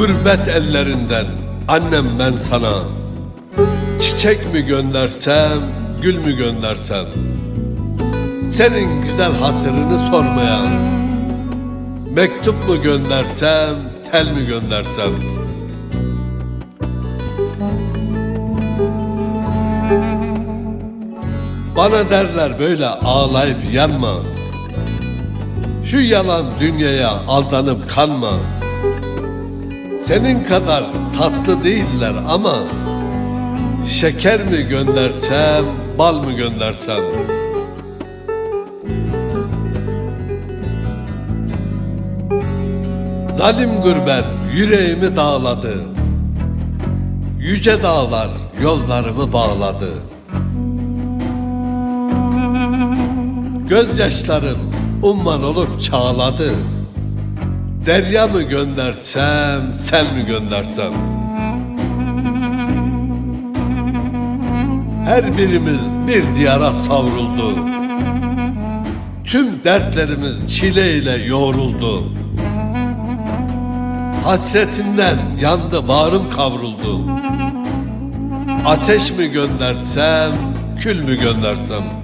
Gurbet ellerinden annem ben sana. Çiçek mi göndersem, gül mü göndersem? Senin güzel hatırını sormaya Mektup mu göndersem, tel mi göndersem? Bana derler böyle ağlayıp yanma. Şu yalan dünyaya aldanıp kanma Senin kadar tatlı değiller ama Şeker mi göndersem, bal mı göndersem Zalim gurbet yüreğimi dağladı. Yüce dağlar yollarımı bağladı. Gözyaşlarım umman olup çağladı Derya mı göndersem, sel mi göndersem Her birimiz bir diyara savruldu. Tüm dertlerimiz çileyle yoğruldu. Hasretinden yandı bağrım kavruldu. Ateş mi göndersem, kül mü göndersem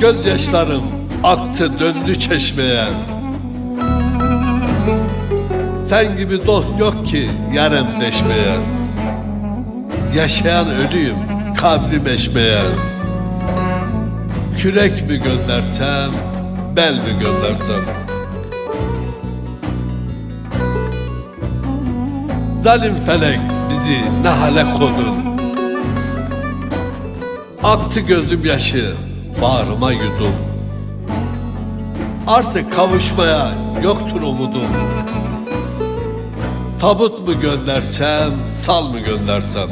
Gözyaşlarım aktı döndü çeşmeye. Sen gibi dost yok ki yarem deşmeye. Yaşayan ölüyüm kabri beşmeye Kürek mi göndersem, bel mi göndersem? Zalim felek bizi ne hale kodun Aktı gözüm yaşı bağrıma yudum. Artık kavuşmaya yoktur umudum. Tabut mu göndersem, sal mı göndersem?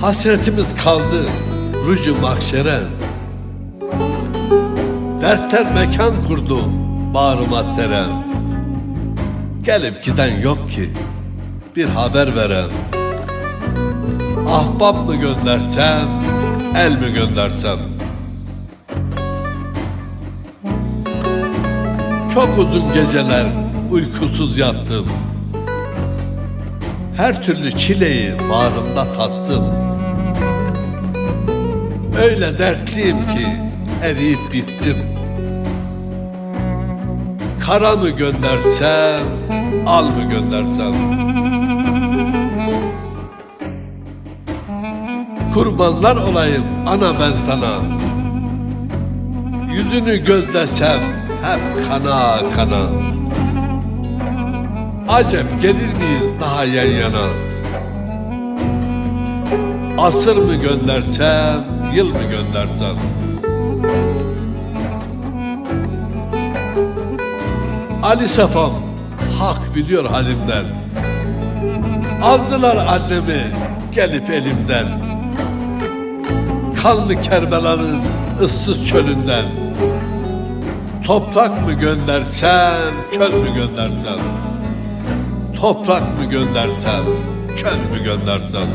Hasretimiz kaldı rucu mahşere. Dertler mekan kurdu bağrıma seren. Gelip giden yok ki bir haber veren Ahbap mı göndersem, el mi göndersem? Çok uzun geceler uykusuz yattım. Her türlü çileyi bağrımda tattım. Öyle dertliyim ki eriyip bittim. Kara mı göndersem, al mı göndersem Kurbanlar olayım ana ben sana. Yüzünü gözlesem hep kana kana. Acep gelir miyiz daha yan yana? Asır mı göndersem, yıl mı göndersem? Ali Safam hak biliyor halimden. Aldılar annemi gelip elimden Kanlı Kerbela'nın ıssız çölünden. Toprak mı göndersem, çöl mü göndersem Toprak mı göndersem, çöl mü göndersem